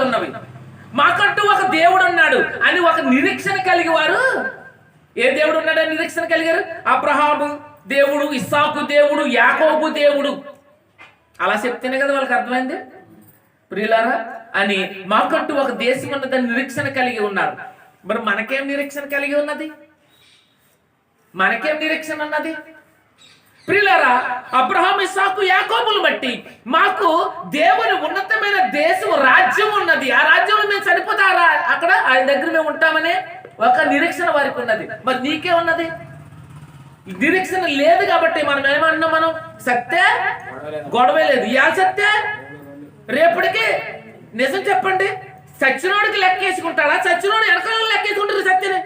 ఉన్నవి మాకంటూ ఒక దేవుడు ఉన్నాడు అని ఒక నిరీక్షణ కలిగి వారు. ఏ దేవుడు ఉన్నాడని నిరీక్షణ కలిగారు? అబ్రహాము దేవుడు ఇస్సాకు దేవుడు యాకోబు దేవుడు. అలా చెప్తేనే కదా వాళ్ళకి అర్థమైంది? ప్రియులారా అని మాకంటూ ఒక దేశం ఉన్నదని నిరీక్షణ కలిగి ఉన్నారు. మరి మనకేం నిరీక్షణ కలిగి ఉన్నది? మనకేం నిరీక్షణ ఉన్నది? ప్రియులారా అబ్రహాం ఇస్సాకు యాకోబులు బట్టి మాకు దేవుని ఉన్నతమైన దేశం రాజ్యం ఉన్నది. ఆ రాజ్యంలో మేము చనిపోతారా? అక్కడ ఆయన దగ్గర మేము ఉంటామనే ఒక నిరీక్షణ వారికి ఉన్నది. మరి నీకే ఉన్నది? నిరీక్షణ లేదు కాబట్టి మనం ఏమన్నాం మనం? సత్తే? గొడవే లేదు. యా సత్తే? రేపటికి నిజం చెప్పండి. సచ్చినోడికి లెక్కేసుకుంటాడా? సచ్చినోడు వెనకాల లెక్కేసుకుంటారు సత్యని?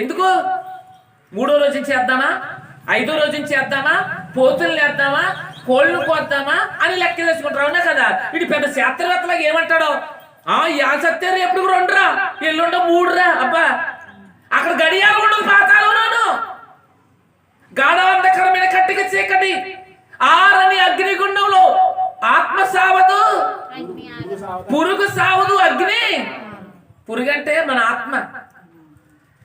ఎందుకు? మూడో రోజు నుంచి చేద్దామా ఐదో రోజు నుంచి చేద్దామా పోతులు వేద్దామా కోళ్ళు కోద్దామా? అని లెక్క వేసుకుంటారు అవునా కదా. ఇది పెద్ద శాస్త్రవేత్తలాగా ఏమంటాడో? ఆ యా సత్యం ఎప్పుడు రెండురా ఎల్లుండో మూడురా అబ్బా. అక్కడ గడియారం ఉండదు పాతాలోను గాఢాంధకరమైన కట్టిక చీకటి. ఆరని అగ్నిగుండంలో. ఆత్మ సావదు. పురుగు సావదు అగ్ని. పురుగు అంటే మన ఆత్మ.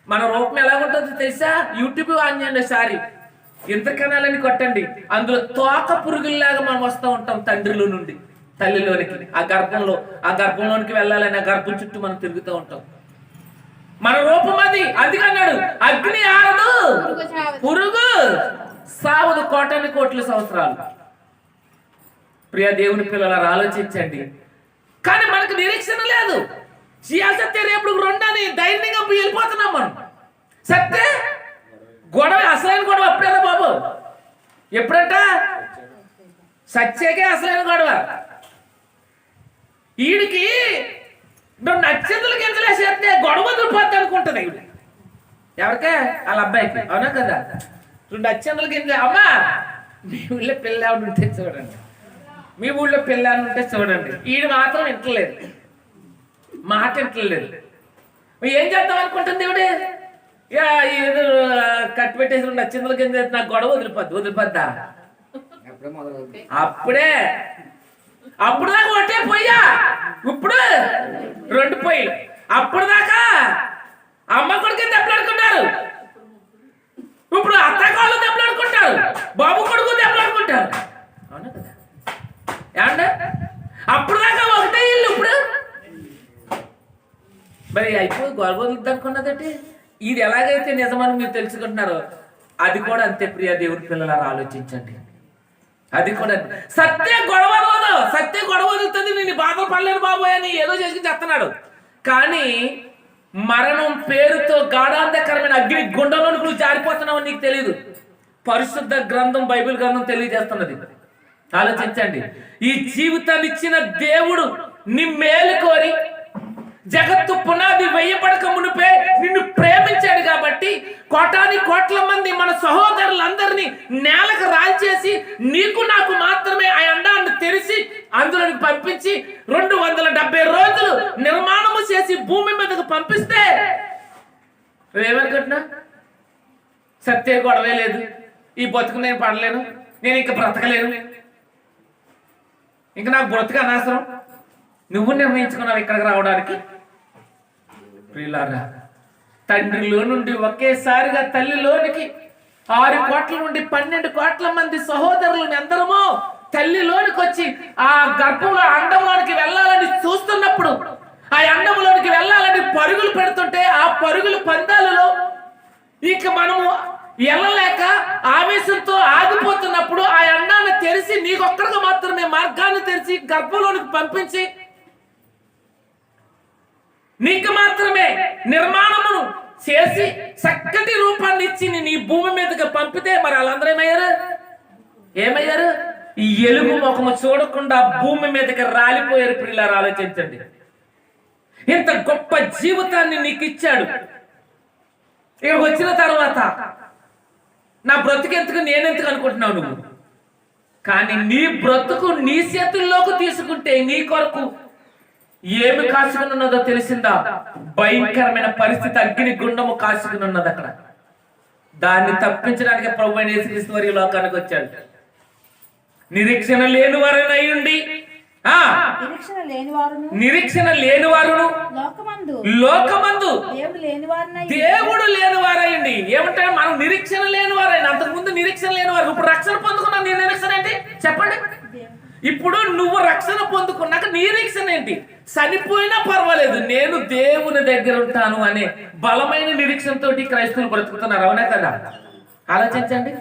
మన రూపం ఎలా ఉంటుందో తెలుసా? యూట్యూబ్ ఆన్ చేయండి సారి ఎంత కనాలని కొట్టండి. అందులో తోక పురుగుల్లాగా మనం వస్తూ ఉంటాం తండ్రిలో నుండి తల్లిలోనికి. ఆ గర్భంలో ఆ గర్భంలోనికి వెళ్ళాలని ఆ గర్భం చుట్టూ మనం తిరుగుతూ ఉంటాం. మన రూపం అది. అందుకన్నాడు అగ్ని ఆరదు పురుగు సావదు కోటాని కోట్ల సంవత్సరాలు. ప్రియ దేవుని పిల్లలు ఆలోచించండి. కానీ మనకు నిరీక్షణ లేదు. సత్య రేపు రెండని ధైర్యంగా పోయి వెళ్ళిపోతున్నాం మనం. సత్తే గొడవ అసలైన గొడవ అప్పుడేనా బాబు? ఎప్పుడంట? సత్యకే అసలైన గొడవ. ఈడికి నువ్వు నచ్చిందులు గింజలేసేస్తే గొడవ వదిలిపోద్ది అనుకుంటుంది ఈవిడ ఎవరికే? వాళ్ళ అబ్బాయికి. అవునా కదా? రెండు అచ్చందులు గింజ అమ్మా మీ ఊళ్ళో పిల్ల ఉంటే చూడండి. మీ ఊళ్ళో పిల్ల ఉంటే చూడండి. ఈడు మాత్రం వింటలేదు. మాట వింటలేదు మరి ఏం చేద్దాం అనుకుంటుంది ఇక ఏదో కట్టి పెట్టేసి రెండు అచ్చిందుల కింద నాకు గొడవ వదిలిపోద్ది వదిలిపోద్దా? అప్పుడే అప్పుడు. దాకా ఒకటే పొయ్యా. ఇప్పుడు రెండు పొయ్యిలు. అప్పుడు దాకా అమ్మ కొడుకు దెబ్బలాడుకుంటారు. ఇప్పుడు అత్త కాళ్ళు దెబ్బలాడుకుంటారు. బాబు కొడుకు దెబ్బలాడుకుంటారు. అవునా కదా? ఏమంటే అప్పుడు దాకా ఒకటే ఇల్లు ఇప్పుడు మరి అయిపోయి గొడవ అనుకున్నదంటే ఇది ఎలాగైతే నిజమని మీరు తెలుసుకుంటున్నారో అది కూడా అంతే ప్రియ దేవుడి పిల్లలారా ఆలోచించండి. అది కూడా అంతే. సత్య గొడవ సత్య గొడవ వదులుతుంది. నేను బాధలు పడలేను బాబోయ్ అని ఏదో చేసి చెప్తున్నాడు కానీ మరణం పేరుతో గాఢాంధకరమైన అగ్ని గుండంలో నువ్వు జారిపోతున్నావు నీకు తెలియదు పరిశుద్ధ గ్రంథం బైబిల్ గ్రంథం తెలియజేస్తున్నది. ఆలోచించండి. ఈ జీవితాన్ని ఇచ్చిన దేవుడు నీ మేలు కోరి జగత్తు పునాది వేయబడక మునిపే నిన్ను ప్రేమించాడు కాబట్టి కోటాని కోట్ల మంది మన సహోదరులందరినీ నేలకు రాల్చేసి నీకు నాకు మాత్రమే ఆ అండాన్ని తెరిచి అందులోకి పంపించి రెండు వందల డెబ్బై రోజులు నిర్మాణము చేసి భూమి మీదకు పంపిస్తే నువ్వేమనుకుంటున్నా సత్య గొడవే లేదు. ఈ బతుకు నేను పడలేను. నేను ఇంక బ్రతకలేను. ఇంక నాకు బ్రతుకు అనవసరం. నువ్వు నిర్ణయించుకున్నావు ఇక్కడికి రావడానికి. ప్రియులారా తండ్రిలో నుండి ఒకేసారిగా తల్లిలోనికి ఆరు కోట్ల నుండి పన్నెండు కోట్ల మంది సహోదరులను ఎందరమో తల్లిలోనికి వచ్చి ఆ గర్భంలో అండంలోనికి వెళ్ళాలని చూస్తున్నప్పుడు ఆ అండంలోనికి వెళ్ళాలని పరుగులు పెడుతుంటే ఆ పరుగుల పందాలలో ఇక మనము వెళ్ళలేక ఆవేశంతో ఆగిపోతున్నప్పుడు ఆ అండాన్ని తెరిచి నీకొక్కడికి మాత్రమే మార్గాన్ని తెరిచి గర్భంలోనికి పంపించి నీకు మాత్రమే నిర్మాణమును చేసి చక్కటి రూపాన్ని ఇచ్చి నీ భూమి మీదకి పంపితే మరి వాళ్ళందరూ ఏమయ్యారు? ఏమయ్యారు? ఈ ఎలుగు ముఖము చూడకుండా భూమి మీదకి రాలిపోయారు పిల్లలు ఆలోచించండి. ఇంత గొప్ప జీవితాన్ని నీకు ఇచ్చాడు. ఇక్కడికి వచ్చిన తర్వాత నా బ్రతుకెందుకు నేనెందుకు అనుకుంటున్నావు నువ్వు? కానీ నీ బ్రతుకు నీ చేతుల్లోకి తీసుకుంటే నీ కొరకు ఏమి కాసుకుని ఉన్నదో తెలిసిందా? భయంకరమైన పరిస్థితి అగ్ని గుండము కాసుకుని ఉన్నది అక్కడ. దాన్ని తప్పించడానికి ప్రభు యేసుక్రీస్తు వారి లోకానికి వచ్చాడు నిరీక్షణ లేని వారైనా ఆ నిరీక్షణ లేని వారును వారును లోకమందు దేవుడు లేని వారినై వారయ్యండి. ఏమంటే మనం నిరీక్షణ లేని వారైంది అంతకుముందు నిరీక్షణ లేని వారు ఇప్పుడు రక్షణ పొందుకున్న నిరీక్షణ ఏంటి? చెప్పండి. ఇప్పుడు నువ్వు రక్షణ పొందుకున్నాక నిరీక్షణ ఏంటి? చనిపోయినా పర్వాలేదు నేను దేవుని దగ్గర ఉంటాను అనే బలమైన నిరీక్షణతో క్రైస్తవులు బ్రతుకుతున్నారు అవునా కదా? ఆలోచించండి.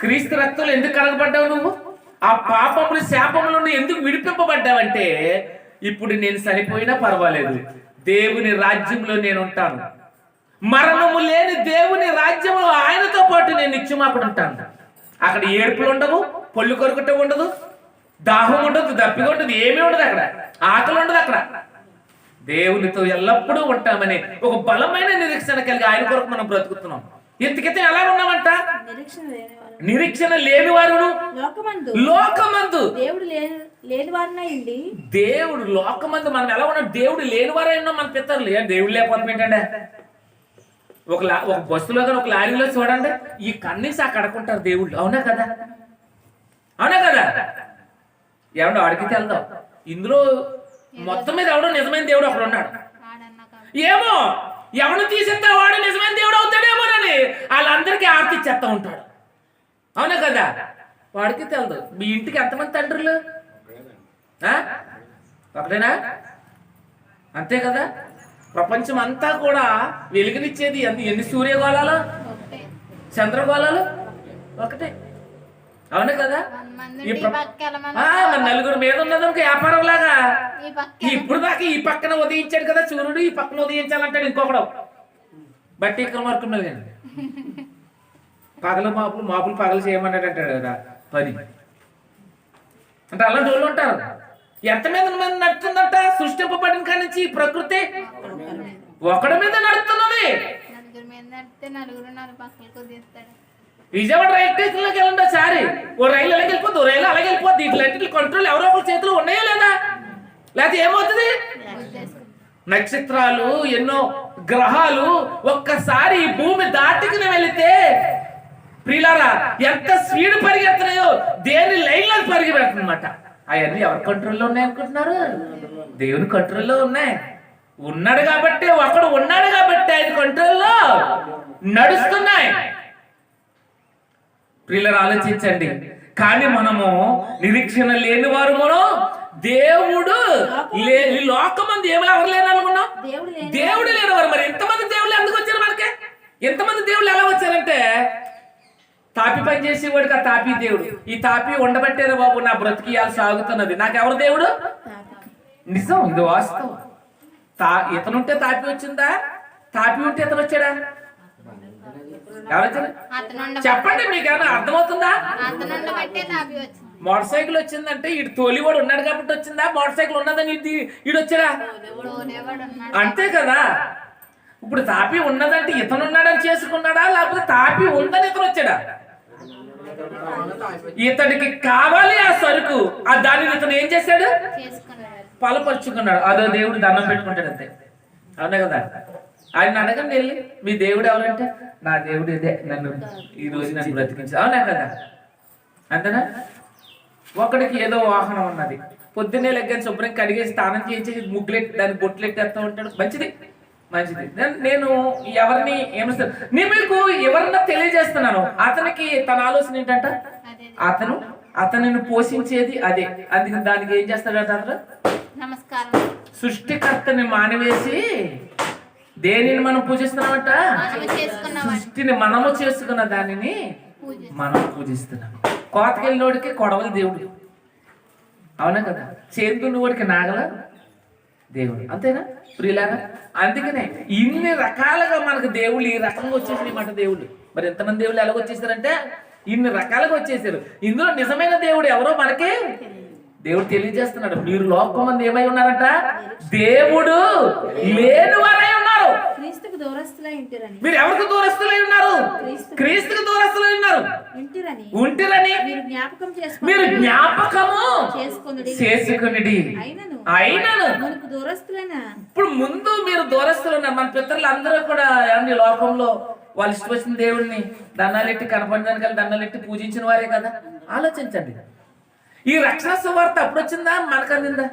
క్రీస్తు రక్తంలో ఎందుకు కలగబడ్డావు నువ్వు? ఆ పాపములు శాపముల నుండి ఎందుకు విడిపింపబడ్డావంటే ఇప్పుడు నేను చనిపోయినా పర్వాలేదు దేవుని రాజ్యంలో నేను ఉంటాను. మరణము లేని దేవుని రాజ్యంలో ఆయనతో పాటు నేను నిత్యమాకుడు ఉంటాను. అక్కడ ఏడుపులు ఉండవు పళ్ళు కొరకటం ఉండదు దాహం ఉండదు దప్పిక ఉండదు ఏమీ ఉండదు అక్కడ. ఆకలి ఉండదు అక్కడ. దేవునితో ఎల్లప్పుడూ ఉంటామని ఒక బలమైన నిరీక్షణ కలిగి ఆయన కొరకు మనం బ్రతుకుతున్నాం. ఇంతకితే ఎలా ఉన్నామంట? నిరీక్షణ లేని వారు. వారును? లోకమందు. దేవుడు దేవుడు లోకమందు మనం ఎలా ఉన్నాం? దేవుడు లేని వారే ఉన్నాం మన పిత్తరులు ఏం దేవుడు లేకపోతే ఏంటంటే ఒక లా ఒక బస్సులో కానీ ఒక లారీలో చూడండి. ఈ కన్నీసి ఆ కడుకుంటారు దేవుళ్ళు. అవునా కదా? అవునా కదా? ఎవడో అడిగితే వెళ్దాం. ఇందులో మొత్తం మీద ఎవడో నిజమైన దేవుడు అక్కడ ఉన్నాడు. ఏమో ఎవడు తీసేస్తే వాడు నిజమైన దేవుడు అవుతాడేమోనని వాళ్ళందరికీ ఆర్తి ఇచ్చేస్తా ఉంటాడు. అవునా కదా? వాడికి తెలదు. మీ ఇంటికి ఎంతమంది తండ్రులు? ఆ? ఒకటేనా అంతే కదా? ప్రపంచం అంతా కూడా వెలుగునిచ్చేది ఎన్ని సూర్యగోళాలు? చంద్రగోళాలు? ఒకటే. అవును కదా? మరి నలుగురు మీద ఉన్నది ఒక వ్యాపారం లాగా ఇప్పుడు దాకా ఈ పక్కన ఉదయించాడు కదా సూర్యుడు ఈ పక్కన ఉదయించాలంటాడు ఇంకొకడు. బట్టి ఇక్కడ వరకు పగలు మాపులు మాపులు పగలు చేయమన్నాడు అంటాడు కదా పని అంటే అలాంటి వాళ్ళు ఉంటారు. ఎంత మీద మీద నడుతుందంట సృష్టింపబడిన కాడి నుంచి ప్రకృతి ఒకడి మీద నడుస్తున్నది. నలుగురు మీద నడితే నలుగురు నాలుగు పక్కలకు తీస్తాడు విజయవాడ రైల్ స్టేషన్లోకి వెళ్ళండి సారి ఓ రైలు అలాగే వెళ్ళిపోద్ది ఓ రైలు అలాగే వెళ్ళిపోద్ది. ఇట్లాంటి కంట్రోల్ ఎవరో ఒకరి చేతిలో ఉన్నాయో లేదా? లేకపోతే ఏమవుతుంది? నక్షత్రాలు ఎన్నో గ్రహాలు ఒక్కసారి భూమి దాటుకుని వెళితే ప్రిలారా ఎంత స్పీడ్ పరిగెడుతున్నాయో దేని లైన్లో పరిగెడుతుందన్నమాట. అవన్నీ ఎవరి కంట్రోల్లో ఉన్నాయనుకుంటున్నారు దేవుని కంట్రోల్లో ఉన్నాయి. ఉన్నాడు కాబట్టి ఒకడు ఉన్నాడు కాబట్టి ఆయన కంట్రోల్లో నడుస్తున్నాయి. ప్రియులరు ఆలోచించండి. కానీ మనము నిరీక్షణ లేని వారు మనం దేవుడు లే ఈ లోకమంది ఏమి ఎవరు లేని అనుకున్నాం దేవుడు లేని దేవుడు లేనివారు మరి. ఎంతమంది దేవుళ్ళు ఎందుకు వచ్చారు మనకి? ఎంతమంది దేవుళ్ళు ఎలా వచ్చారంటే తాపి పని చేసేవాడికి ఆ తాపి దేవుడు. ఈ తాపి ఉండబట్టేరా బాబు నా బ్రతికియాలు సాగుతున్నది. నాకెవరు దేవుడు? నిజం ఇది వాస్తవం. తా ఇతనుంటే తాపి వచ్చిందా? తాపి ఉంటే ఇతను వచ్చాడా? చెప్పండి మీకు ఏమైనా అర్థమవుతుందా మోటార్ సైకిల్ వచ్చిందంటే ఇటు తోలివాడు ఉన్నాడు కాబట్టి వచ్చిందా? మోటార్ సైకిల్ ఉన్నదని ఇడు వచ్చాడా? అంతే కదా. ఇప్పుడు తాపి ఉన్నదంటే ఇతను ఉన్నాడని చేసుకున్నాడా? లేకపోతే తాపి ఉందని ఇతను వచ్చాడా? ఇతడికి కావాలి ఆ సరుకు. ఆ దానిని ఇతను ఏం చేశాడు? పలపరుచుకున్నాడు. అదో దేవుడు దండం పెట్టుకుంటాడు అంతే. అవునా కదా? ఆయన అడగండి వెళ్ళి. మీ దేవుడు ఎవరంటే? నా దేవుడు ఇదే. నన్ను ఈ రోజు నన్ను బ్రతికించు. అవునా కదా? అంతేనా? ఒకడికి ఏదో వాహనం ఉన్నది. పొద్దున్నే లెగ్గని శుభ్రం కడిగేసి స్నానం చేయించి ముగ్గులెట్టి దాన్ని బొట్లెట్టేస్తూ ఉంటాడు. మంచిది? మంచిది. నేను- ఎవరిని ఏమిస్తాను నేను మీకు ఎవరన్నా తెలియజేస్తున్నాను. అతనికి తన ఆలోచన ఏంటంట? అతను అతనిని పోషించేది అదే. అందుకని దానికి ఏం చేస్తాడట అతను? నమస్కారం. సృష్టికర్తని మానివేసి దేనిని మనం పూజిస్తున్నామట? సృష్టిని మనము చేసుకున్న దానిని మనం పూజిస్తున్నాం. కోతకెళ్ళినోడికి కొడవలి దేవుడు. అవునా కదా? చేతున్నోడికి నాగల దేవుడు. అంతేనా? ప్రియులారా? అందుకనే ఇన్ని రకాలుగా మనకు దేవుళ్ళు ఈ రకంగా వచ్చేసారు మాట దేవుళ్ళు. మరి ఎంతమంది దేవుళ్ళు ఎలాగ వచ్చేసారంటే ఇన్ని రకాలుగా వచ్చేసారు. ఇందులో నిజమైన దేవుడు ఎవరో మనకి దేవుడు తెలియజేస్తున్నాడు మీరు లోకం మంది ఏమై ఉన్నారంట? దేవుడు లేని వారై ఉన్నారు మీరు ఎవరికి దూరస్తులై ఉన్నారు? క్రీస్తుకు. దూరస్తులై ఉన్నారు. ఉంటిరని. మీరు జ్ఞాపకం చేసుకుని మీరు జ్ఞాపకము చేసుకునిడి. అయినను. ఇప్పుడు ముందు మీరు దూరస్తులు ఉన్నారు. మన పితరులు అందరూ కూడా ఏమండి లోకంలో వాళ్ళు ఇష్టం వచ్చిన దేవుడిని దండాలెట్టి కనపడడానికి దండాలెట్టి పూజించిన వారే కదా. ఆలోచించండి. ఈ రక్షణ సువార్త అప్పుడు వచ్చిందా మనకు అందిందా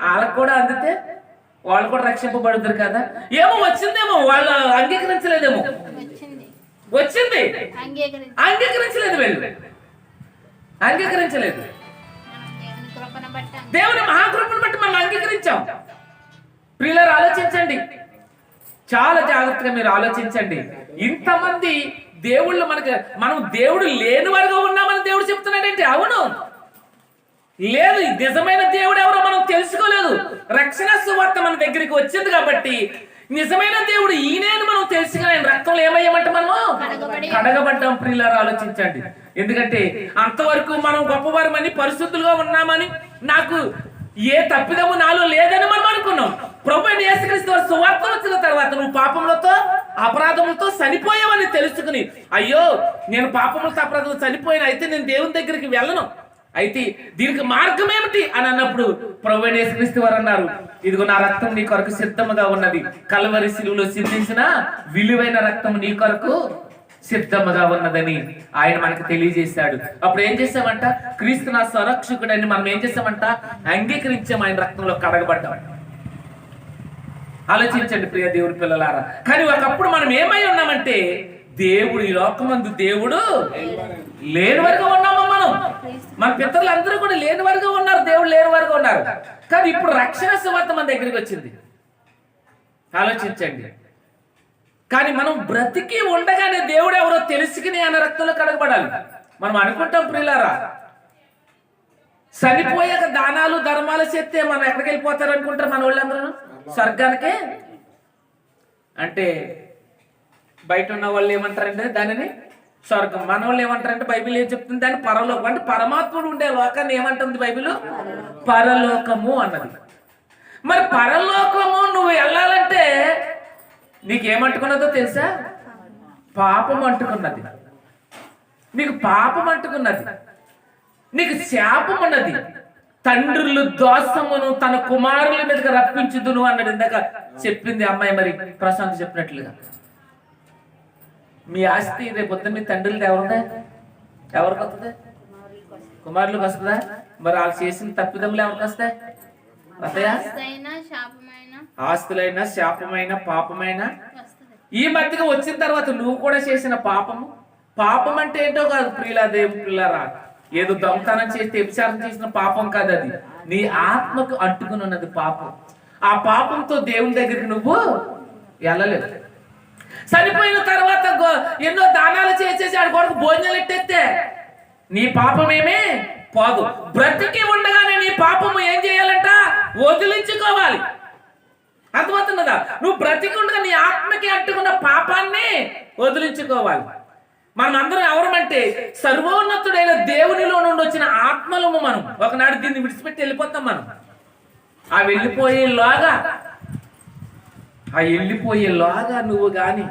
వాళ్ళకు కూడా అందితే వాళ్ళు కూడా రక్షింపబడుతారు కదా. ఏమో వచ్చిందేమో వాళ్ళు అంగీకరించలేదేమో. వచ్చింది. వచ్చింది. అంగీకరించి అంగీకరించలేదు వీళ్ళు. అంగీకరించలేదు. దేవుని మహాకృపను బట్టి మనం అంగీకరించాం. ప్రియులారు ఆలోచించండి. చాలా జాగ్రత్తగా మీరు ఆలోచించండి. ఇంతమంది దేవుళ్ళు మనకి మనం దేవుడు లేని వారుగా ఉన్నామని దేవుడు చెప్తున్నాడంటే అవును. లేదు నిజమైన దేవుడు ఎవరో మనం తెలుసుకోలేదు. రక్షణ సువార్త మన దగ్గరికి వచ్చింది కాబట్టి నిజమైన దేవుడు ఈయనని మనం తెలుసుకుని ఆయన రక్తంలో ఏమయ్యామంటే మనము? కడగబడి- కడగబడ్డాం ప్రియులారు ఆలోచించండి. ఎందుకంటే అంతవరకు మనం గొప్పవారమని పరిశుద్ధులుగా ఉన్నామని నాకు ఏ తప్పిదము నాలో లేదని మనం అనుకున్నాం. ప్రభు యేసుక్రీస్తు వారి సువార్త వచ్చిన తర్వాత నువ్వు పాపములతో అపరాధములతో చనిపోయావని తెలుసుకుని అయ్యో నేను పాపములతో అపరాధములు చనిపోయిన అయితే నేను దేవుని దగ్గరికి వెళ్ళను. అయితే దీనికి మార్గం ఏమిటి అని అన్నప్పుడు ప్రభు అయిన వారు అన్నారు ఇదిగో నా రక్తం నీ కొరకు సిద్ధముగా ఉన్నది. కలవరి శిలువులో సిద్ధించిన విలువైన రక్తం నీ కొరకు సిద్ధముగా ఉన్నదని ఆయన మనకు తెలియజేశాడు. అప్పుడు ఏం చేసామంట క్రీస్తు నా సంరక్షకుడని మనం ఏం చేసామంట అంగీకరించాం ఆయన రక్తంలో కడగబడ్డాం. ఆలోచించండి ప్రియ దేవుడి పిల్లలారా. కానీ ఒకప్పుడు మనం ఏమై ఉన్నామంటే దేవుడు ఈ లోకమందు దేవుడు లేని వరకు ఉన్నాము మనం? మన పితరులు అందరూ కూడా లేని వరకు ఉన్నారు దేవుడు లేని వరకు ఉన్నారు. కానీ ఇప్పుడు రక్షణ సువార్త మన దగ్గరికి వచ్చింది. ఆలోచించండి. కానీ మనం బ్రతికి ఉండగానే దేవుడు ఎవరో తెలుసుకుని అన్న రక్తంలో కడగబడాలి. మనం అనుకుంటాం ప్రియులారా చనిపోయాక దానాలు ధర్మాలు చేస్తే మనం ఎక్కడికి వెళ్ళిపోతారు అనుకుంటారు మన వాళ్ళందరూ? స్వర్గానికే? అంటే బయట ఉన్న వాళ్ళు ఏమంటారంటే దానిని స్వర్గం. మన వాళ్ళు ఏమంటారంటే బైబిల్ ఏం చెప్తుంది? దాన్ని పరలోకం. అంటే పరమాత్ముడు ఉండే లోకాన్ని ఏమంటుంది బైబిల్? పరలోకము అన్నది. మరి పరలోకము నువ్వు వెళ్ళాలంటే నీకేమంటుకున్నదో తెలుసా? పాపం అంటుకున్నది. నీకు పాపం అంటుకున్నది. నీకు శాపం ఉన్నది తండ్రులు దోషమును తన కుమారుల మీదకి రప్పించుదును అన్నది ఇందాక చెప్పింది అమ్మాయి మరి ప్రశాంత్ చెప్పినట్లుగా. మీ ఆస్తి రేపు పొద్దున్న మీ తండ్రులది ఎవరుందా? ఎవరికి వస్తుంది? కుమారులకు వస్తుందా? మరి వాళ్ళు చేసిన తప్పిదములు ఎవరికి వస్తాయి? ఆస్తులైన శాపమైన పాపమైన? ఈ మధ్యగా వచ్చిన తర్వాత నువ్వు కూడా చేసిన పాపము? పాపం అంటే ఏంటో కాదు ప్రియులా దేవు పిల్లరా ఏదో దొంగతనం చేసి వ్యభిచారం చేసిన పాపం కాదు అది. నీ ఆత్మకు అంటుకుని ఉన్నది పాపం. ఆ పాపంతో దేవుని దగ్గరికి నువ్వు వెళ్ళలేదు. చనిపోయిన తర్వాత గో- ఎన్నో దానాలు చేసేసి ఆడి కొడుకు భోజనాలు ఎట్టేస్తే నీ పాపమేమే పోదు. బ్రతికి ఉండగానే నీ పాపము ఏం చేయాలంట? వదిలించుకోవాలి. అర్థమవుతున్నదా? నువ్వు బ్రతికుండగా నీ ఆత్మకి అంటుకున్న పాపాన్ని వదిలించుకోవాలి. మనం అందరం ఎవరమంటే సర్వోన్నతుడైన దేవునిలో నుండి వచ్చిన ఆత్మలము మనం. ఒకనాడు దీన్ని విడిచిపెట్టి వెళ్ళిపోతాం మనం. ఆ వెళ్ళిపోయేలాగా ఆ వెళ్ళిపోయేలాగా నువ్వు కానీ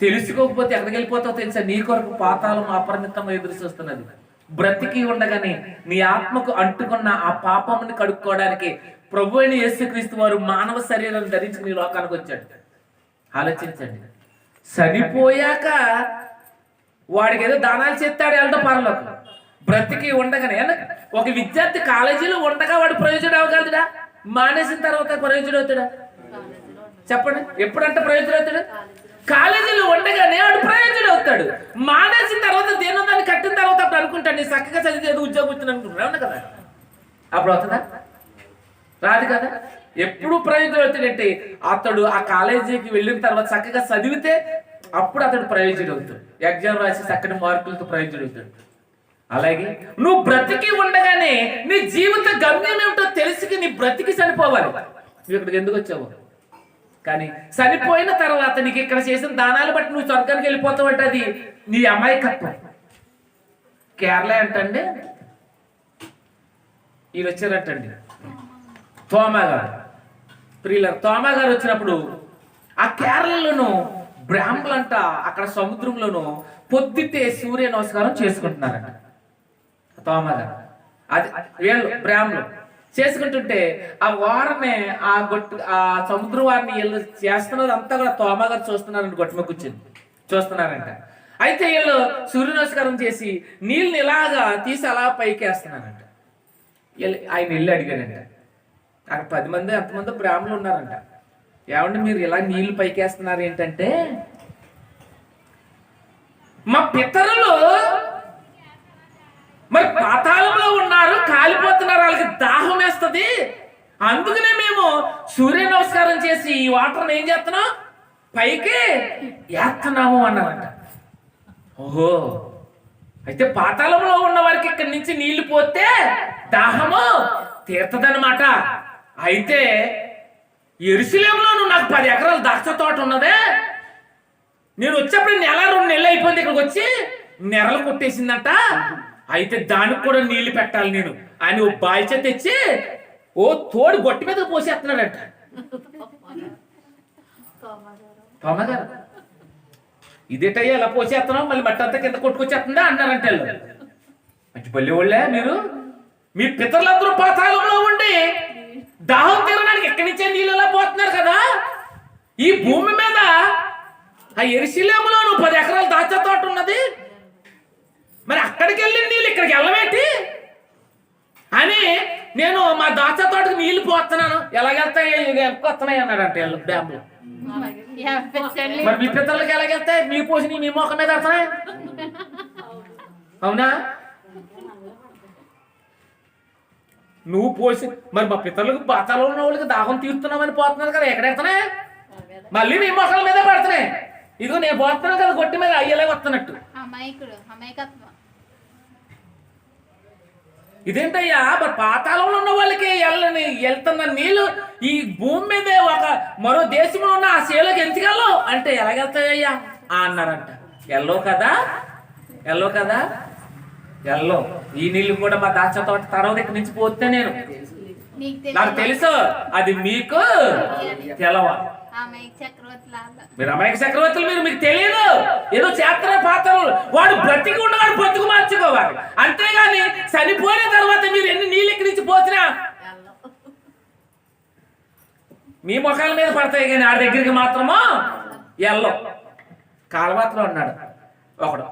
తెలుసుకోకపోతే ఎక్కడికి వెళ్ళిపోతావు తెలుసా? నీ కొరకు పాతాళం అపరిమితంగా ఎదురు చూస్తున్నది. బ్రతికి ఉండగానే నీ ఆత్మకు అంటుకున్న ఆ పాపముని కడుక్కోవడానికి ప్రభు అయిన యేసుక్రీస్తు వారు మానవ శరీరం ధరించి నీ లోకానికి వచ్చాడు. ఆలోచించండి. చనిపోయాక వాడికి ఏదో దానాలు చేస్తాడు వెళ్ళడం పరలోకం. బ్రతికి ఉండగానే ఒక విద్యార్థి కాలేజీలో ఉండగా వాడు ప్రయోజనం అవగలదుడా మానేసిన తర్వాత ప్రయోజనం అవుతాడా? చెప్పండి. ఎప్పుడంటే ప్రయోజనం అవుతాడు? కాలేజీలో ఉండగానే వాడు ప్రయోజనం అవుతాడు. మానేసిన తర్వాత దేని దాన్ని కట్టిన తర్వాత అప్పుడు అనుకుంటాడు నేను చక్కగా చదివితే ఉద్యోగం వచ్చింది అనుకుంటున్నాను కదా? అప్పుడు అవుతుందా? రాదు కదా? ఎప్పుడు ప్రయోజనం అవుతాడంటే అతడు ఆ కాలేజీకి వెళ్ళిన తర్వాత చక్కగా చదివితే అప్పుడు అతడు ప్రయోజనం అవుతాడు. ఎగ్జామ్ రాసి చక్కటి మార్కులతో ప్రయోజనం అవుతాడు. అలాగే నువ్వు బ్రతికి ఉండగానే నీ జీవిత గమ్యం ఏమిటో తెలుసుకి నీ బ్రతికి చనిపోవాలి. నువ్వు ఇక్కడికి ఎందుకు వచ్చావు? కానీ చనిపోయిన తర్వాత నీకు ఇక్కడ చేసిన దానాలు బట్టి నువ్వు స్వర్గానికి వెళ్ళిపోతావు అంటే అది నీ అమాయకత్వం. కేరళ అంటండి వీళ్ళు వచ్చారటండి. తోమా గారు ప్రియుల తోమా గారు వచ్చినప్పుడు ఆ కేరళలోను బ్రాహ్మణులంట అక్కడ సముద్రంలోను పొద్దుతే సూర్య నమస్కారం చేసుకుంటున్నారంట. తోమా గారు అది వీళ్ళు బ్రాహ్మణులు. చేసుకుంటుంటే ఆ వారనే ఆ గొట్టు ఆ సముద్రం వారిని వీళ్ళు చేస్తున్నది అంతా కూడా తోమగారు చూస్తున్నారంట కూర్చుని. చూస్తున్నారంట. అయితే వీళ్ళు సూర్య నమస్కారం చేసి నీళ్ళని ఇలాగా తీసి అలా పైకి వేస్తున్నారంట ఆయన ఇల్లు అడిగారంట. అక్కడ పది మంది ఎంతమంది బ్రాహ్మణులు ఉన్నారంట. ఏమంటే మీరు ఇలా నీళ్ళు పైకేస్తున్నారు ఏంటంటే మా పితరులు మరి పాతాళంలో ఉన్నారు కాలిపోతున్నారు వాళ్ళకి దాహం వేస్తుంది. అందుకనే మేము సూర్య నమస్కారం చేసి ఈ వాటర్ని ఏం చేస్తున్నాం పైకి వేస్తున్నాము అన్నారంట. ఓహో. అయితే పాతాళంలో ఉన్న వారికి ఇక్కడి నుంచి నీళ్ళు పోతే దాహము తీర్తదనమాట అయితే ఎరుసలేంలో నువ్వు నాకు పది ఎకరాల ద్రాక్ష తోట ఉన్నదే. నేను వచ్చేప్పుడు నెల రెండు నెలలు అయిపోయింది ఇక్కడికి వచ్చి నెరలు కొట్టేసిందంట. అయితే దానికి కూడా నీళ్ళు పెట్టాలి నేను. అని ఓ బాల్చ తెచ్చి ఓ తోడు గొట్టి మీద పోసేస్తున్నాడంట. తొమ్మగారు ఇదేటయ్యా ఇలా పోసేస్తున్నావు? మళ్ళీ మట్టి అంతా కింద కొట్టుకొచ్చేస్తుందా? అన్నారంటే మంచి పల్లె వాళ్ళే మీరు. మీ పితరులందరూ పాతాళంలో ఉండి దాహం తీరడానికి ఎక్కడి నుంచే నీళ్ళు ఎలా పోతున్నారు కదా? ఈ భూమి మీద ఆ ఎరిశిలేములో నువ్వు పది ఎకరాలు దాచే తోట ఉన్నది. మరి అక్కడికి వెళ్ళిన నీళ్ళు ఇక్కడికి వెళ్ళవేటి? అని నేను మా దాచా తోటకి నీళ్ళు పోతున్నాను ఎలాగెళ్తాయి? వస్తున్నాయి అన్నాడు వీళ్ళు డ్యామ్లో. మరి మీ పితరులకి ఎలాగెళ్తాయి? మీ పోసి మీ మోకం మీద వస్తున్నాయి అవునా? నువ్వు పోసి మరి మా పితరులకు బాతాలో ఉన్న వాళ్ళకి దాహం తీరుతున్నామని పోతున్నారు కదా ఎక్కడెడుతున్నాయి మళ్ళీ నీ మొక్కల మీద పడుతున్నాయి. ఇదిగో నేను పోతున్నాను కదా గొట్టి మీద అయ్యలే వస్తున్నట్టు. అమాయకుడు అమాయకత్వం ఇదేంటయ్యా? మరి పాతాళంలో ఉన్న వాళ్ళకి వెళ్ళని వెళ్తున్న నీళ్ళు ఈ భూమి మీదే ఒక మరో దేశంలో ఉన్న ఆ సేలోకి ఎంతకెళ్ళవు అంటే ఎలాగెళ్తాయ్యా ఆ అన్నారంట. ఎల్లో కదా? ఎల్లో కదా? ఎల్లో. ఈ నీళ్ళు కూడా మా దాచ తోట తర్వాత ఇక్కడి నుంచి పోతే నేను. నీకు తెలుసు. అది మీకు లాగా మీరు అమాయక చక్రవర్తులు మీరు మీకు తెలియదు ఏదో చేతన పాత్రలు వాడు బ్రతికి ఉండగాడు బ్రతుకు మార్చుకోవాలి అంతేగాని చనిపోయిన తర్వాత మీరు ఎన్ని నీళ్ళు ఇక్కడి నుంచి పోసినా? మీ ముఖాల మీద పడతాయి కానీ ఆడి దగ్గరికి మాత్రమో? ఎల్లో. కాలవాతలో ఉన్నాడు. ఒకడు.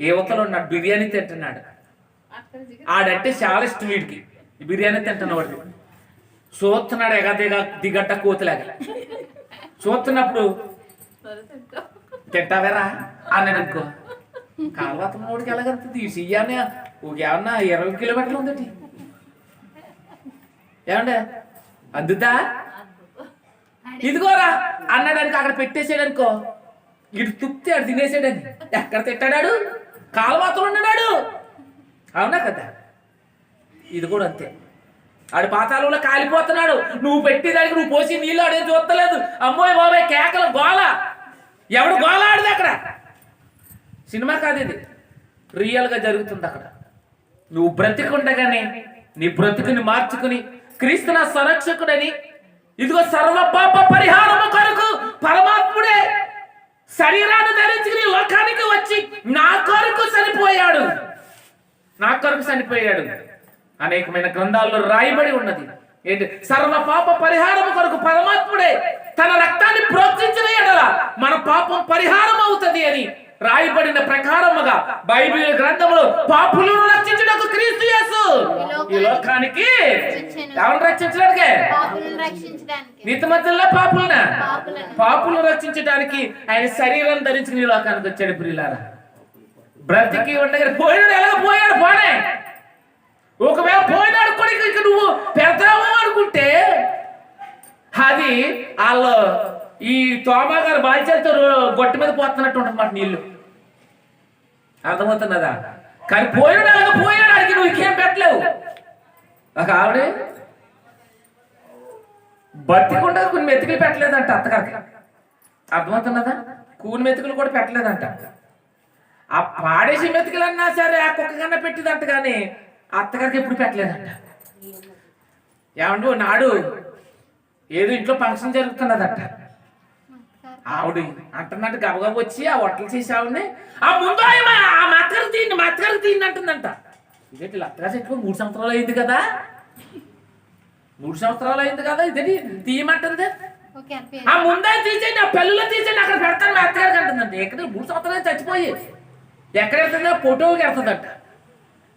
ఏ ఉత్తలో ఉన్నాడు. బిర్యానీ తింటున్నాడు. ఆడంటే చాలా ఇష్టం వీడికి. బిర్యానీ తింటున్నవాడికి. చూస్తున్నాడు ఎగ దిగ దిగట్ట కోతులాగా. చూస్తున్నప్పుడు తింటావేరా? అన్నాడు అనుకో. కాలవాతం మూడుకి ఎలాగంతుంది ఈ సియ్యానే ఒక ఏమన్నా ఇరవై కిలోమీటర్లు ఉందటి. ఏమండే? అందుతా? ఇదిగోరా అన్నాడానికి అక్కడ పెట్టేసాడు అనుకో ఇటు తుప్తి అడు తినేసాడని ఎక్కడ తిట్టాడాడు కాలువాతలు ఉన్నాడు అవునా కదా? ఇది కూడా అంతే. ఆడు పాతాళంలో కాలిపోతున్నాడు. నువ్వు పెట్టేదానికి నువ్వు పోసి నీళ్ళు ఆడే చూస్తలేదు. అమ్మోయ్ బాబాయ్ కేకల గోళ ఎవడు గోళ ఆడదు అక్కడ? సినిమా కాదు ఇది. రియల్గా జరుగుతుంది అక్కడ. నువ్వు బ్రతికుండగానే నీ బ్రతుకుని మార్చుకుని క్రీస్తున సంరక్షకుడని ఇదిగో సర్వ పాప పరిహారము కొరకు పరమాత్ముడే శరీరాన్ని ధరించుకుని లోకానికి వచ్చి నా కొరకు చనిపోయాడు. నా కొరకు చనిపోయాడు. అనేకమైన గ్రంథాల్లో రాయబడి ఉన్నది. ఏంటి? సర్వ పాప పరిహారం కొరకు పరమాత్ముడే తన రక్తాన్ని ప్రోత్సహించిన ఎడల మన పాపం పరిహారం అవుతుంది అని రాయబడిన ప్రకారముగా బైబిల్ గ్రంథంలో పాపులను రక్షించడానికి క్రీస్తు యేసు. ఈ లోకానికి ఎవరు రక్షించడానికి? నీతిమంతుల్లో పాపులనా? పాపులను. రక్షించడానికి ఆయన శరీరం ధరించుకుని ఈ లోకానికి వచ్చాడు ప్రియులారా. బ్రతికి ఉండగా పోయాడు ఎలా పోయాడు? పోనే. ఒకవేళ పోయినాడు కూడా ఇక ఇక నువ్వు పెడతావు అనుకుంటే అది వాళ్ళు ఈ తోమా గారు బాధ్యతతో గొట్టు మీద పోతున్నట్టు ఉంటుంది మాట నీళ్ళు. అర్థమవుతున్నదా కానీ పోయాడు అలాగ పోయాడు అడిగి నువ్వు ఇంకేం పెట్టలేవు. ఒక ఆవిడ? బతికుండా కొన్ని మెతుకులు పెట్టలేదంట అత్తగారికి. అర్థమవుతున్నదా? కూని మెతుకులు కూడా పెట్టలేదంట. ఆ పాడేసి మెతుకులన్నా సరే ఆ కుక్క కన్నా పెట్టిదంట కానీ అత్తగారికి ఎప్పుడు పెట్టలేదంట. ఏమండు నాడు ఏదో ఇంట్లో ఫంక్షన్ జరుగుతున్నదంట. ఆవిడ అంటున్నట్టు గబగబ వచ్చి ఆ వంటలు చేసి ఆవిడని ఆ ముందు ఆ మత్తగారు తీయండి మత్తగారు తీయండి అంటుందంట. ఇదేంటి అత్తగారు చెట్టుకో మూడు సంవత్సరాలు అయింది కదా. మూడు సంవత్సరాలు అయింది కదా ఇదేంటి తీయమంటుంది ఆ ముందే తీసేయండి ఆ పెళ్ళిలో తీసేయండి అక్కడ పెడతాను మా అత్తగారికి అంటుందండి ఎక్కడ? మూడు సంవత్సరాలు చచ్చిపోయి. ఎక్కడ వెళ్తుందో ఫోటోకి వెళ్తుందంట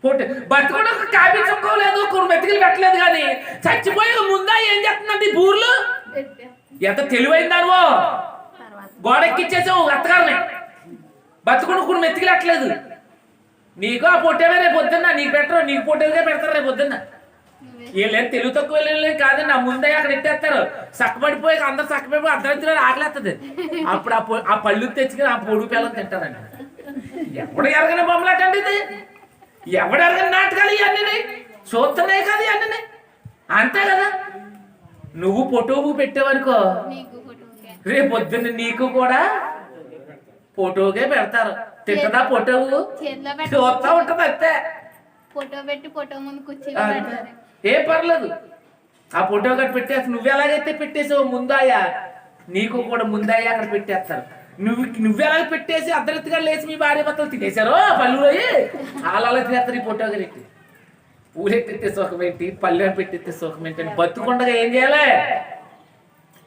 పొట్టి బతుకుండా ఒక కాపీ చుక్కోలేదు కొన్ని మెతికలు పెట్టలేదు కానీ చచ్చిపోయి ముందా ఏం చేస్తుందండి ఈ బూర్లు? ఎంత తెలివైందానువో గోడెక్కిచ్చేసావు అత్తగారిని. బతుకుండా కొన్ని మెతికలు నీకు ఆ పొట్టేవే రేపు పొద్దున్న నీకు పెట్టరు నీకు పొట్టేదిగా పెడతారు రేపు పొద్దున్న. వీళ్ళేం తెలుగు తక్కువ వెళ్ళలేదు కాదండి ఆ ముందే అక్కడ ఎత్తేస్తారు. చక్కబడిపోయి అందరు చక్కబడిపోయి అర్ధరాత్రి ఆకలేస్తుంది అప్పుడు ఆ ఆ పళ్ళు తెచ్చుకుని ఆ పొడుగు పిల్లలు తింటారండి ఎవడు ఎరగని బొమ్మలాటండి ఇది? ఎవడు ఎరగని నాటకాలు ఇవన్నీ చూస్తున్నాయి కదా ఇవన్నీ అంతే కదా? నువ్వు ఫోటోకు పెట్టేవనుకో నీకు ఫోటోకే రేపు పొద్దున్న నీకు కూడా ఫోటోకే పెడతారు. తింటదా పెట్టి. చూస్తా ఉంటది అంతే. ఫోటో పెట్టి ఫోటో ముందు ఏ పర్లేదు. ఆ ఫోటో అక్కడ పెట్టేసి నువ్వు ఎలాగైతే పెట్టేసావు ముందాయా నీకు కూడా ముందాయా అక్కడ పెట్టేస్తారు. నువ్వు నువ్వు ఎలాగ పెట్టేసి అర్ధరాత్రిగా లేచి మీ భార్య భర్తలు తినేశారు పళ్ళు వాళ్ళు అలా తినేస్తారు ఈ ఫోటో పెట్టి. పూలెట్టెత్తే సుఖం ఏంటి? పల్లె పెట్టెత్తే సుఖం ఏంటి? అని బతుకుండగా ఏం చేయాలి?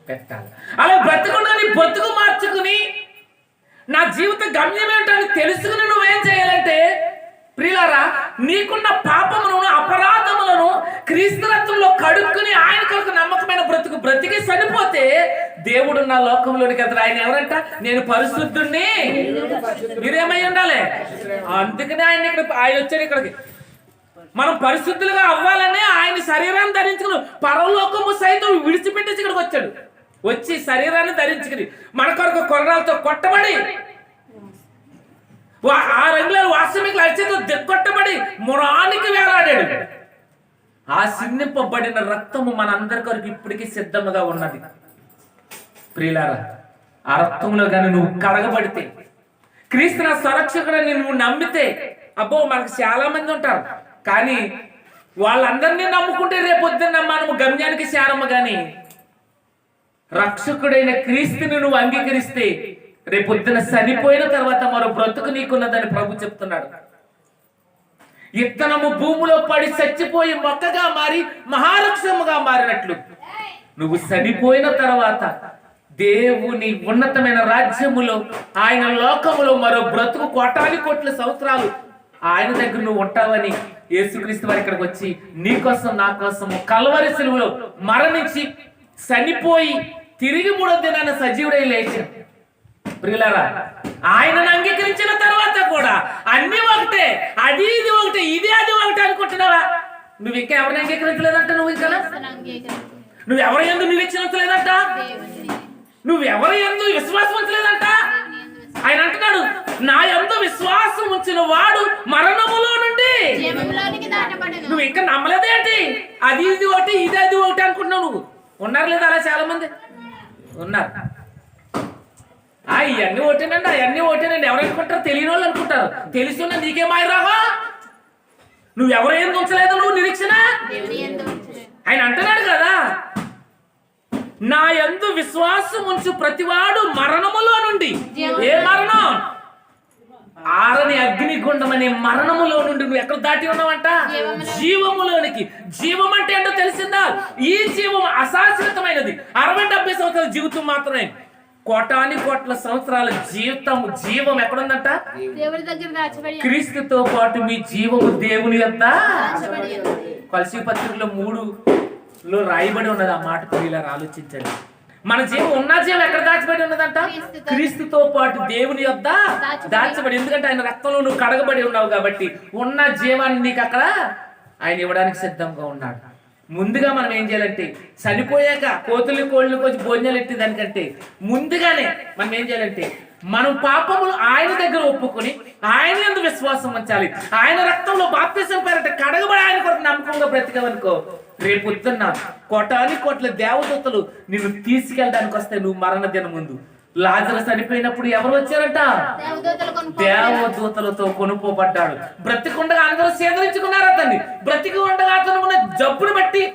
పెట్టాలి అలా బ్రతకుండా నీ బతుకు మార్చుకుని నా జీవిత గమ్యం ఏంటని తెలుసుకుని నువ్వేం చేయాలంటే ప్రియులారా నీకున్న పాపములను అపరాధములను క్రీస్తురత్వంలో కడుక్కుని ఆయన కొరకు నమ్మకమైన బ్రతుకు బ్రతికి చనిపోతే దేవుడు నా లోకంలోనికి వెళ్తాడు. ఆయన ఎవరంట? నేను పరిశుద్ధుణ్ణి. మీరేమై ఉండాలి? అందుకనే ఆయన ఇక్కడ ఆయన వచ్చాడు ఇక్కడికి. మనం పరిశుద్ధులుగా అవ్వాలనే ఆయన శరీరాన్ని ధరించుకుని పరలోకము సైతం విడిచిపెట్టేసి ఇక్కడికి వచ్చాడు. వచ్చి శరీరాన్ని ధరించుకుని మన కొరకు కొర్రాలతో కొట్టబడి వా- ఆ రంగులో వాస్తవిక అరిచేతో దిక్కొట్టబడి మురానికి వేలాడాడు. ఆ సిన్నింపబడిన రక్తము మనందరి కొరకు ఇప్పటికీ సిద్ధముగా ఉన్నది. ప్రియులారా ఆ రక్తంలో కానీ నువ్వు కడగబడితే క్రీస్తున సంరక్షకుడని నువ్వు నమ్మితే అబ్బో మనకు చాలా మంది ఉంటారు. కానీ వాళ్ళందరినీ నమ్ముకుంటే రేపొద్దున్న మనము గమ్యానికి చేరము కానీ రక్షకుడైన క్రీస్తుని నువ్వు అంగీకరిస్తే రేపొద్దున చనిపోయిన తర్వాత మరో బ్రతుకు నీకున్నదని ప్రభు చెప్తున్నాడు. ఇత్తనము భూమిలో పడి చచ్చిపోయి మొక్కగా మారి మహారక్షముగా మారినట్లు. నువ్వు చనిపోయిన తర్వాత దేవుని ఉన్నతమైన రాజ్యములో ఆయన లోకములో మరో బ్రతుకు కొట్టాలి కోట్ల సంవత్సరాలు ఆయన దగ్గర నువ్వు ఉంటావని యేసుక్రీస్తు వారి ఇక్కడికి వచ్చి నీ కోసం నా కోసం కలవరి సెలువులో మరణించి చనిపోయి తిరిగి మూడో దినాన సజీవుడై లేచాడు ప్రియులారా ఆయనను అంగీకరించిన తర్వాత కూడా అన్ని ఒకటే అది ఇది ఒకటే ఇది అది ఒకటే అనుకుంటున్నావా? నువ్వు ఇంకా ఎవరిని అంగీకరించలేదంట నువ్వు ఇంకా? నువ్వు ఎవరి ఎందు నిరీక్షించలేదంట? నువ్వు ఎవరి ఎందు విశ్వాసం ఉంచలేదంట. ఆయన అంటున్నాడు నా ఎందు విశ్వాసం ఉంచిన వాడు మరణములో నుండి. నువ్వు ఇంకా నమ్మలేదేంటి? అది ఇది ఒకటి ఇది అది ఒకటి అనుకుంటున్నావు నువ్వు. ఉన్నారు లేదా అలా చాలా మంది ఉన్నారు ఇవన్నీ ఒకటేనండి అవన్నీ ఒకటేనండి ఎవరు అనుకుంటారు? తెలియని వాళ్ళు అనుకుంటారు. తెలుసున్న నీకే మాయరావా నువ్వు ఎవరు ఏం ఉంచలేదు? నువ్వు నిరీక్షణ? ఆయన అంటున్నాడు కదా నా యందు విశ్వాసం ఉంచు ప్రతివాడు మరణములో నుండి. ఏ మరణం? ఆరని అగ్నిగుండం అనే మరణములో నుండి నువ్వు ఎక్కడ దాటి ఉన్నావంట? జీవములోనికి. జీవం అంటే ఏంటో తెలిసిందా? ఈ జీవం అశాశ్వతమైనది. అరవై డెబ్బై సంవత్సరాల జీవితం మాత్రమే. కోటాని కోట్ల సంవత్సరాల జీవితం జీవం ఎక్కడుందంట? దేవుడి దగ్గర. క్రీస్తుతో పాటు మీ జీవము దేవుని యొక్క. కొలసి పత్రికలో మూడు లో రాయబడి ఉన్నది. ఆ మాట ప్రియులారా ఆలోచించండి. మన జీవం ఉన్న జీవం ఎక్కడ దాచబడి ఉన్నదంట క్రీస్తుతో. పాటు దేవుని యొద్ద దాచబడి. ఎందుకంటే ఆయన రక్తంలో నువ్వు కడగబడి ఉన్నావు కాబట్టి ఉన్న జీవాన్ని నీకు అక్కడ ఆయన ఇవ్వడానికి సిద్ధంగా ఉన్నాడు ముందుగా మనం ఏం చేయాలంటే చనిపోయాక కోతులు కోళ్ళు కొంచెం భోజనాలు ఎట్టి దానికంటే ముందుగానే మనం ఏం చేయాలంటే మనం పాపములు ఆయన దగ్గర ఒప్పుకొని ఆయన ఎందు విశ్వాసం ఉంచాలి ఆయన రక్తంలో బాప్తిసం పేరట కడగబడి ఆయన కొరకు నమ్మకంగా బ్రతికవనుకో రేపు పొద్దున్న కోటాని కోట్ల దేవదూతలు నిన్ను తీసుకెళ్ళడానికి వస్తే నువ్వు మరణ దినం ముందు. లాజరు చనిపోయినప్పుడు ఎవరు వచ్చారంట? దేవదూతలతో కొనుక్కోబడ్డాడు. బ్రతికుండగా అందరూ సేదరించుకున్నారు అతన్ని. బ్రతికి ఉండగా అతనుకున్న జబ్బును బట్టి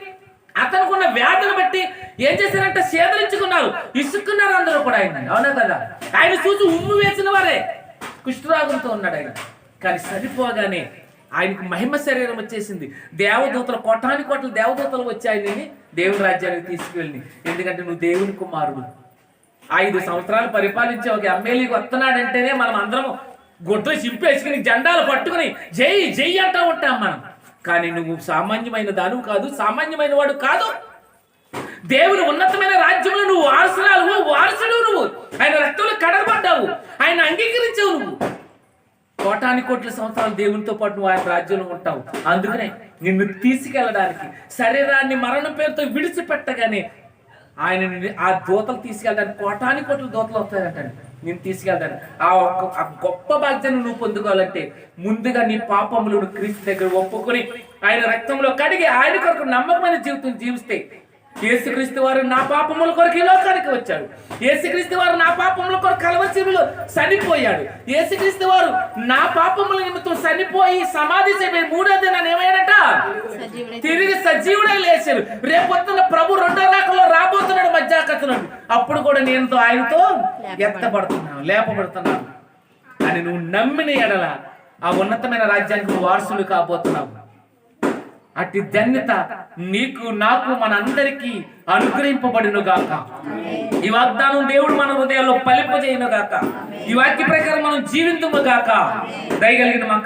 అతనుకున్న వ్యాధిని బట్టి ఏం చేశారంటే సేదరించుకున్నారు. ఇసుక్కున్నారు అందరూ కూడా ఆయన అవునా కదా? ఆయన చూసి ఉమ్ము వేసిన వారే. కుష్ఠరోగంతో ఉన్నాడు ఆయన. కానీ సరిపోగానే ఆయనకు మహిమ శరీరం వచ్చేసింది. దేవదూతలు కోటాని కోటలు దేవదూతలు వచ్చి ఆయనని దేవుని రాజ్యానికి తీసుకువెళ్ళి ఎందుకంటే నువ్వు దేవుని కుమారుడు. ఐదు సంవత్సరాలు పరిపాలించే ఒక ఎమ్మెల్యేకి వస్తున్నాడంటేనే మనం అందరం గుడ్డలు చింపేసుకుని జెండాలు పట్టుకుని జై జై అంటూ ఉంటాం మనం. కానీ నువ్వు సామాన్యమైన దానివి కాదు సామాన్యమైన వాడు కాదు. దేవుని ఉన్నతమైన రాజ్యంలో నువ్వు వారసురాలు వారసుడు నువ్వు. ఆయన రక్తంలో కడగబడ్డావు. ఆయన అంగీకరించావు నువ్వు. కోటాని కోట్ల సంవత్సరాలు దేవునితో పాటు నువ్వు ఆయన రాజ్యంలో ఉంటావు. అందుకనే నిన్ను తీసుకెళ్ళడానికి శరీరాన్ని మరణం పేరుతో విడిచిపెట్టగానే ఆయన ఆ దూతలు తీసుకెళ్ళడానికి కోటాని కోట్ల దూతలు వస్తాయంటండి నేను తీసుకెళ్తాను ఆ ఒక్క ఆ గొప్ప బాధ్యతను నువ్వు పొందుకోవాలంటే ముందుగా నీ పాపములను క్రీస్తు దగ్గర ఒప్పుకొని ఆయన రక్తంలో కడిగి ఆయన కొరకు నమ్మకమైన జీవితం జీవిస్తే యేసుక్రీస్తు వారు నా పాపముల కొరకు ఈ లోకానికి వచ్చాడు యేసుక్రీస్తు వారు నా పాపముల కొరకు కలవచీరులో చనిపోయాడు. యేసుక్రీస్తు వారు నా పాపముల నిమిత్తం చనిపోయి సమాధి చేయబడి మూడో దినాన్ని ఏమయ్యాడట? తిరిగి సజీవుడై లేచాడు. రేపొద్దున ప్రభు రెండో రాకలో రాబోతున్నాడు మధ్యాకతున్నాడు అప్పుడు కూడా నేను ఆయనతో ఎత్తబడుతున్నాను లేపబడుతున్నాను. అని నువ్వు నమ్మిన ఎడల ఆ ఉన్నతమైన రాజ్యానికి నువ్వు వారసులు కాబోతున్నావు. అట్టి ధన్యత నీకు నాకు మనందరికీ అనుగ్రహింపబడిన గాక ఈ వాగ్దానం దేవుడు మన హృదయాల్లో ఫలింపజేయను గాక ఈ వాక్య ప్రకారం మనం జీవింతుము గాక దయగలిగిన మా